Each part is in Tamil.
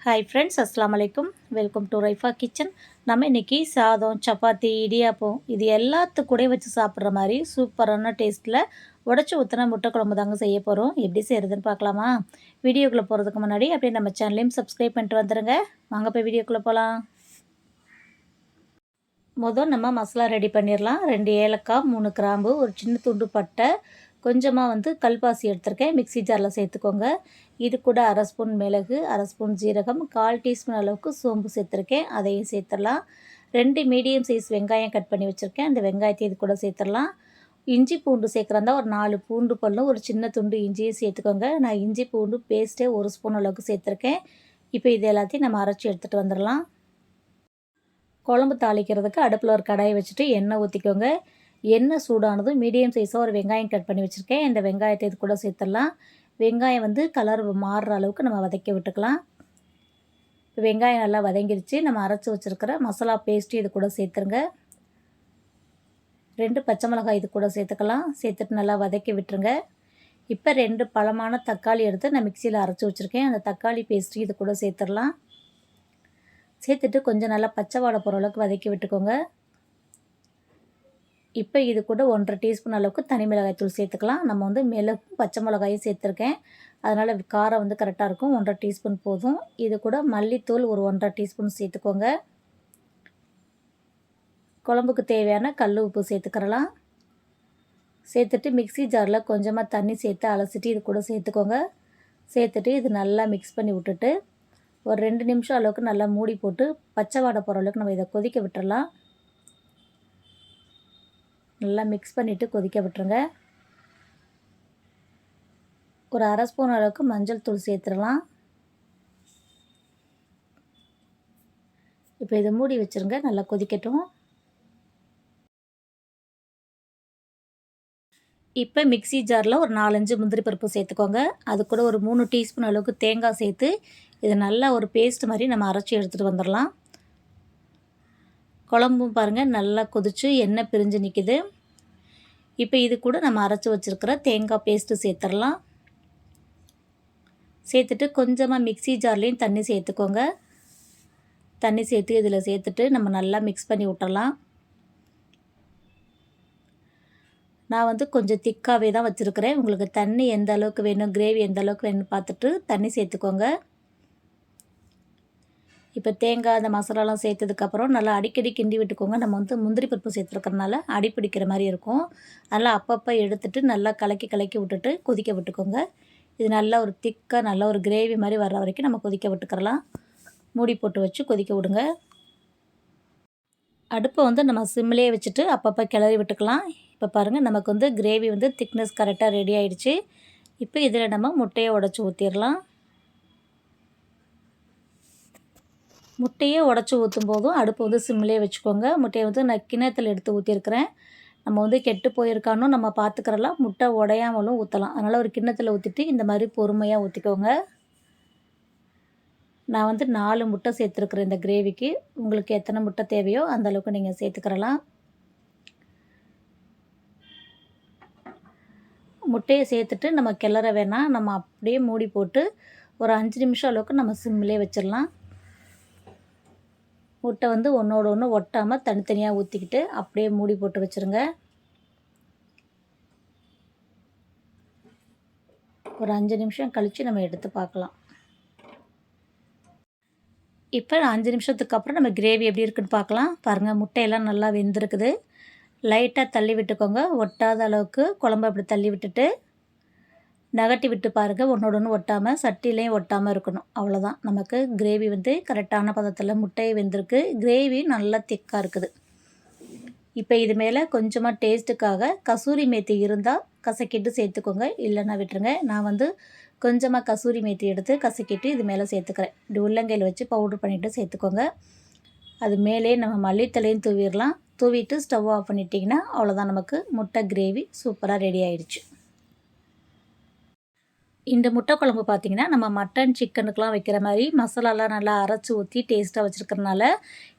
ஹாய் ஃப்ரெண்ட்ஸ் அஸ்லாம் வலைக்கும் வெல்கம் டு ரைஃபா கிச்சன் நம்ம இன்றைக்கி சாதம் சப்பாத்தி இடியாப்பம் இது எல்லாத்து வச்சு சாப்பிட்ற மாதிரி சூப்பரான டேஸ்ட்டில் உடச்சி ஊற்றின முட்டை குழம்பு தாங்க செய்ய போகிறோம் எப்படி செய்கிறதுன்னு பார்க்கலாமா? வீடியோக்குள்ளே போகிறதுக்கு முன்னாடி அப்படியே நம்ம சேனலையும் சப்ஸ்கிரைப் பண்ணிட்டு வந்துடுங்க வாங்க போய் வீடியோக்குள்ளே போகலாம் முதல் நம்ம மசாலா ரெடி பண்ணிடலாம். ரெண்டு ஏலக்காய் மூணு கிராம்பு ஒரு சின்ன துண்டு பட்டை கொஞ்சமாக வந்து கல்பாசி எடுத்திருக்கேன். மிக்சி ஜாரில் சேர்த்துக்கோங்க. இது கூட அரை ஸ்பூன் மிளகு அரை ஸ்பூன் ஜீரகம் கால் டீஸ்பூன் அளவுக்கு சோம்பு சேர்த்துருக்கேன். அதையும் சேர்த்துடலாம் ரெண்டு மீடியம் சைஸ் வெங்காயம் கட் பண்ணி வச்சுருக்கேன். அந்த வெங்காயத்தை இது கூட சேர்த்துடலாம் இஞ்சி பூண்டு சேர்க்குறதா ஒரு நாலு பூண்டு பல்லும் ஒரு சின்ன துண்டு இஞ்சியும் சேர்த்துக்கோங்க. நான் இஞ்சி பூண்டு பேஸ்ட்டே ஒரு ஸ்பூன் அளவுக்கு சேர்த்துருக்கேன். இப்போ இது எல்லாத்தையும் நம்ம அரைச்சி எடுத்துகிட்டு வந்துடலாம் குழம்பு தாளிக்கிறதுக்கு அடுப்பில் ஒரு கடாயை வச்சுட்டு எண்ணெய் ஊற்றிக்கோங்க எண்ணெய் சூடானதும் மீடியம் சைஸாக ஒரு வெங்காயம் கட் பண்ணி வச்சுருக்கேன். இந்த வெங்காயத்தை இது கூட சேர்த்துடலாம். வெங்காயம் வந்து கலர் மாறுற அளவுக்கு நம்ம வதக்கி விட்டுக்கலாம். இப்போ வெங்காயம் நல்லா வதங்கிருச்சு. நம்ம அரைச்சி வச்சுருக்கிற மசாலா பேஸ்ட்டு இது கூட சேர்த்துருங்க. ரெண்டு பச்சை மிளகாய் இது கூட சேர்த்துக்கலாம். சேர்த்துட்டு நல்லா வதக்கி விட்டுருங்க. இப்போ ரெண்டு பழமான தக்காளி எடுத்து நான் மிக்சியில் அரைச்சி வச்சுருக்கேன். அந்த தக்காளி பேஸ்ட்டு இது கூட சேர்த்துடலாம். சேர்த்துட்டு கொஞ்சம் நல்லா பச்சை வாடை போகிற அளவுக்கு வதக்கி விட்டுக்கோங்க. இப்போ இது கூட ஒன்றரை டீஸ்பூன் அளவுக்கு தனி மிளகாய் தூள் சேர்த்துக்கலாம். நம்ம வந்து மிளகும் பச்சை மிளகாயும் சேர்த்துருக்கேன். அதனால் காரம் வந்து கரெக்டாக இருக்கும். ஒன்றரை டீஸ்பூன் போதும். இது கூட மல்லித்தூள் ஒரு ஒன்றரை டீஸ்பூன் சேர்த்துக்கோங்க. குழம்புக்கு தேவையான கல் உப்பு சேர்த்துக்கிறலாம். சேர்த்துட்டு மிக்சி ஜாரில் கொஞ்சமாக தண்ணி சேர்த்து அலசிட்டு இது கூட சேர்த்துக்கோங்க. சேர்த்துட்டு இது நல்லா மிக்ஸ் பண்ணி விட்டுட்டு ஒரு ரெண்டு நிமிஷம் அளவுக்கு நல்லா மூடி போட்டு பச்சை வாடை போகிற அளவுக்கு நம்ம இதை கொதிக்க விட்டுறலாம். நல்லா மிக்ஸ் பண்ணிவிட்டு கொதிக்க விட்டுருங்க. ஒரு அரை ஸ்பூன் அளவுக்கு மஞ்சள் தூள் சேர்த்துடலாம். இப்போ இதை மூடி வச்சுருங்க நல்லா கொதிக்கட்டும். இப்போ மிக்சி ஜாரில் ஒரு நாலஞ்சு முந்திரி பருப்பு சேர்த்துக்கோங்க. அது கூட ஒரு மூணு டீஸ்பூன் அளவுக்கு தேங்காய் சேர்த்து இதை நல்லா ஒரு பேஸ்ட் மாதிரி நம்ம அரைச்சி எடுத்துகிட்டு வந்துடலாம். குழம்பும் பாருங்கள் நல்லா கொதித்து எண்ணெய் பிரிஞ்சு நிற்கிது இப்போ இது கூட நம்ம அரைச்சி வச்சுருக்கிற தேங்காய் பேஸ்ட்டு சேர்த்துடலாம். சேர்த்துட்டு கொஞ்சமாக மிக்சி ஜார்லேயும் தண்ணி சேர்த்துக்கோங்க. தண்ணி சேர்த்து இதில் சேர்த்துட்டு நம்ம நல்லா மிக்ஸ் பண்ணி விட்டுறலாம் நான் வந்து கொஞ்சம் திக்காகவே தான் வச்சுருக்கிறேன். உங்களுக்கு தண்ணி எந்த அளவுக்கு வேணும் கிரேவி எந்த அளவுக்கு வேணும்னு பார்த்துட்டு தண்ணி சேர்த்துக்கோங்க. இப்போ தேங்காய் அந்த மசாலாலாம் சேர்த்ததுக்கப்புறம் நல்லா அடிக்கடி கிண்டி விட்டுக்கோங்க. நம்ம வந்து முந்திரி பருப்பு சேர்த்துருக்கறனால அடி பிடிக்கிற மாதிரி இருக்கும். நல்லா அப்பப்போ எடுத்துட்டு நல்லா கலக்கி கலக்கி விட்டுட்டு கொதிக்க விட்டுக்கோங்க. இது நல்லா ஒரு திக்காக நல்லா ஒரு கிரேவி மாதிரி வர்ற வரைக்கும் நம்ம கொதிக்க விட்டுக்கிறலாம். மூடி போட்டு வச்சு கொதிக்க விடுங்க. அடுப்பை வந்து நம்ம சிம்லேயே வச்சுட்டு அப்பப்போ கிளறி விட்டுக்கலாம். இப்போ பாருங்கள் நமக்கு வந்து கிரேவி வந்து திக்னஸ் கரெக்டாக ரெடி ஆகிடுச்சு இப்போ இதில் நம்ம முட்டையை உடச்சி ஊற்றிடலாம் முட்டையை உடச்சி ஊற்றும் போதும் அடுப்பு வந்து சிம்லேயே வச்சுக்கோங்க. முட்டையை வந்து நான் கிணத்துல எடுத்து ஊற்றிருக்கிறேன் நம்ம வந்து கெட்டு போயிருக்கானோ நம்ம பார்த்துக்கிறலாம் முட்டை உடையாமலும் ஊற்றலாம் அதனால் ஒரு கிண்ணத்தில் ஊற்றிட்டு இந்த மாதிரி பொறுமையாக ஊற்றிக்கோங்க நான் வந்து நாலு முட்டை சேர்த்துருக்குறேன் இந்த கிரேவிக்கு. உங்களுக்கு எத்தனை முட்டை தேவையோ அந்தளவுக்கு நீங்கள் சேர்த்துக்கிறலாம். முட்டையை சேர்த்துட்டு நம்ம கிளற வேணாம். நம்ம அப்படியே மூடி போட்டு ஒரு அஞ்சு நிமிஷம் அளவுக்கு நம்ம சிம்மிலே வச்சிடலாம் முட்டை வந்து ஒன்றோட ஒன்று ஒட்டாமல் தனித்தனியாக ஊற்றிக்கிட்டு அப்படியே மூடி போட்டு வச்சுருங்க. ஒரு அஞ்சு நிமிஷம் கழித்து நம்ம எடுத்து பார்க்கலாம். இப்போ அஞ்சு நிமிஷத்துக்கு அப்புறம் நம்ம கிரேவி எப்படி இருக்குன்னு பார்க்கலாம். பாருங்கள் முட்டையெல்லாம் நல்லா வெந்திருக்குது. லைட்டாக தள்ளி விட்டுக்கோங்க. ஒட்டாத அளவுக்கு குழம்பு அப்படி தள்ளி விட்டுட்டு நகட்டி விட்டு பாருங்கள் ஒன்றோட ஒட்டாமல் சட்டிலையும் ஒட்டாமல் இருக்கணும். அவ்வளோதான் நமக்கு கிரேவி வந்து கரெக்டான பதத்தில் முட்டையை வெந்திருக்கு. கிரேவி நல்லா திக்காக இருக்குது. இப்போ இது மேலே கொஞ்சமாக டேஸ்ட்டுக்காக கசூரி மேத்தி இருந்தால் கசக்கிட்டு சேர்த்துக்கோங்க. இல்லைன்னா விட்டுருங்க. நான் வந்து கொஞ்சமாக கசூரி மேத்தி எடுத்து கசக்கிட்டு இது மேலே சேர்த்துக்கிறேன். இப்படி உள்ளங்கையில் வச்சு பவுட்ரு பண்ணிவிட்டு சேர்த்துக்கோங்க. அது மேலே நம்ம மல்லித்தலையும் தூவிடலாம். தூவிட்டு ஸ்டவ் ஆஃப் பண்ணிட்டிங்கன்னா அவ்வளோதான் நமக்கு முட்டை கிரேவி சூப்பராக ரெடி ஆயிடுச்சு. இந்த முட்டை குழம்பு பார்த்திங்கன்னா நம்ம மட்டன் சிக்கனுக்கெலாம் வைக்கிற மாதிரி மசாலாலாம் நல்லா அரைச்சி ஊற்றி டேஸ்ட்டாக வச்சுருக்கறனால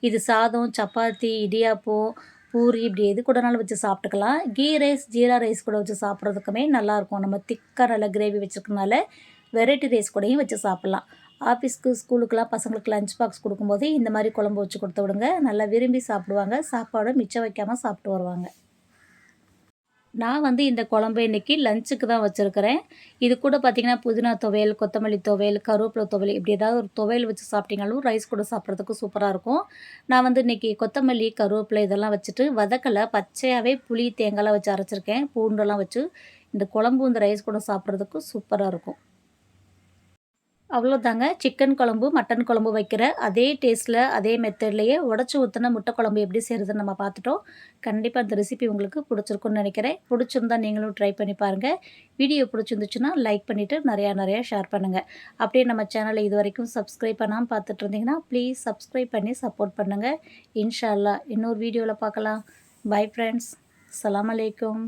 இது சாதம் சப்பாத்தி இடியாப்பம் பூரி இப்படி எது கூடனாலும் வச்சு சாப்பிட்டுக்கலாம். கீ ரைஸ் ஜீரா ரைஸ் கூட வச்சு சாப்பிட்றதுக்குமே நல்லாயிருக்கும். நம்ம திக்காக நல்லா கிரேவி வச்சுருக்கனால வெரைட்டி ரைஸ் கூடயும் வச்சு சாப்பிட்லாம். ஆஃபீஸ்க்கு ஸ்கூலுக்கெலாம் பசங்களுக்கு லஞ்ச் பாக்ஸ் கொடுக்கும்போது இந்த மாதிரி குழம்பு வச்சு கொடுத்து விடுங்க. நல்லா விரும்பி சாப்பிடுவாங்க. சாப்பாடும் மிச்சம் வைக்காமல் சாப்பிட்டு வருவாங்க. நான் வந்து இந்த குழம்பு இன்றைக்கி லஞ்சுக்கு தான் வச்சுருக்கிறேன். இது கூட பார்த்திங்கன்னா புதினா துவையல் கொத்தமல்லி துவையல் கருவேப்பிலை துவையல் இப்படி ஏதாவது ஒரு துவையல் வச்சு சாப்பிட்டீங்களும் ரைஸ் கூட சாப்பிட்றதுக்கு சூப்பராக இருக்கும். நான் வந்து இன்றைக்கி கொத்தமல்லி கருவேப்பிலை இதெல்லாம் வச்சுட்டு வதக்கலை. பச்சையாகவே புளி தேங்காய்லாம் வச்சு அரைச்சிருக்கேன். பூண்டெல்லாம் வச்சு இந்த குழம்பு இந்த ரைஸ் கூட சாப்பிட்றதுக்கு சூப்பராக இருக்கும். அவ்வளோதாங்க சிக்கன் குழம்பு மட்டன் குழம்பு வைக்கிற அதே டேஸ்ட்டில் அதே மெத்தட்லேயே உடச்சி ஊற்றின முட்டை குழம்பு எப்படி செய்கிறதுன்னு நம்ம பார்த்துட்டோம். கண்டிப்பாக அந்த ரெசிபி உங்களுக்கு பிடிச்சிருக்குன்னு நினைக்கிறேன். பிடிச்சிருந்தா நீங்களும் ட்ரை பண்ணி பாருங்கள் வீடியோ பிடிச்சிருந்துச்சுன்னா லைக் பண்ணிவிட்டு நிறையா நிறையா ஷேர் பண்ணுங்கள் அப்படியே நம்ம சேனலை இது வரைக்கும் சப்ஸ்கிரைப் பண்ணாமல் பார்த்துட்டு இருந்தீங்கன்னா ப்ளீஸ் சப்ஸ்கிரைப் பண்ணி சப்போர்ட் பண்ணுங்கள் இன்ஷால்லா இன்னொரு வீடியோவில் பார்க்கலாம். பை ஃப்ரெண்ட்ஸ் அலாம் அலைக்கும்